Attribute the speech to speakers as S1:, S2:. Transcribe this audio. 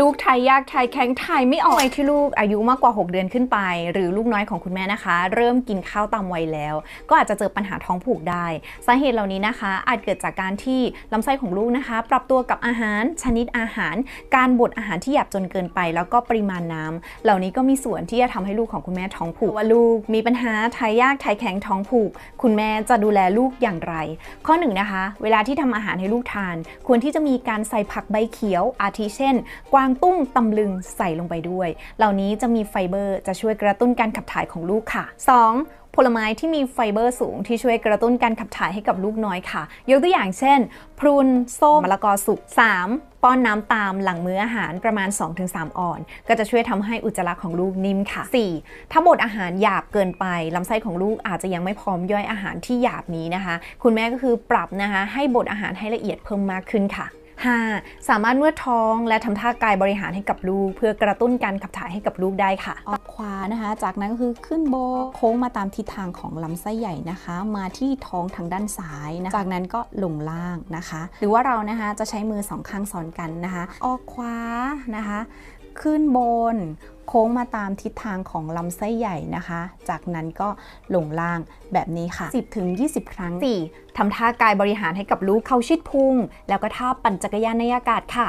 S1: ลูกไทยยากไทยแข็งไทยไม่ออกที่ลูกอายุมากกว่า 6 เดือนขึ้นไป หรือลูกน้อยของคุณแม่นะคะ เริ่มกินข้าวตามวัยแล้ว ก็อาจจะเจอปัญหาท้องผูกได้ สาเหตุเหล่านี้นะคะ อาจเกิดจากการที่ลำไส้ของลูกนะคะ ปรับตัวกับอาหาร ชนิดอาหาร การบดอาหารที่หยาบจนเกินไป แล้วก็ปริมาณน้ำเหล่านี้ก็มีส่วนที่จะทำให้ลูกของคุณแม่ท้องผูกว่าลูกมีปัญหาไทยยากไทยแข็งท้องผูก คุณแม่จะดูแลลูกอย่างไร ข้อหนึ่งนะคะเวลาที่ทำอาหารให้ลูกทาน ควรที่จะมีการใส่ผักใบเขียว อาทิเช่นกวางตุ้งตำลึงใส่ลงไปด้วย เหล่านี้จะมีไฟเบอร์จะช่วยกระตุ้นการขับถ่ายของลูกค่ะ 2. ผลไม้ที่มีไฟเบอร์สูงที่ช่วยกระตุ้นการขับถ่ายให้กับลูกน้อยค่ะ ยกตัวอย่างเช่น พรุนส้มมะละกอสุก 3. ป้อนน้ำตามหลังมื้ออาหารประมาณ 2-3ออน ก็จะช่วยทำให้อุจจาระของลูกนิ่มค่ะ 4. ถ้าบดอาหารหยาบเกินไปลำไส้ของลูกอาจจะยังไม่พร้อมย่อยอาหารที่หยาบนี้นะคะ คุณแม่ก็คือปรับนะคะ ให้บดอาหารให้ละเอียดเพิ่มมากขึ้นค่ะ 5. สามารถนวดท้องและทำท่ากายบริหารให้กับลูก เพื่อกระตุ้นการขับถ่ายให้กับลูกได้ค่ะ
S2: ออกขวานะคะ จากนั้นก็คือขึ้นโบโค้งมาตามทิศทางของลำไส้ใหญ่นะคะ มาที่ท้องทางด้านซ้ายนะจากนั้นก็ลงล่างนะคะ หรือว่าเรานะคะจะใช้มือสองข้างซ้อนกันนะคะ ออกขวานะคะ ขึ้นบนโค้งมาตามทิศทางของลำไส้ใหญ่นะคะ จากนั้นก็ลงล่างแบบนี้ค่ะ 10-20 ครั้ง
S1: 4. ทำท่ากายบริหารให้กับลูกเข้าชิดพุง แล้วก็ท่าปั่นจักรยานในอากาศค่ะ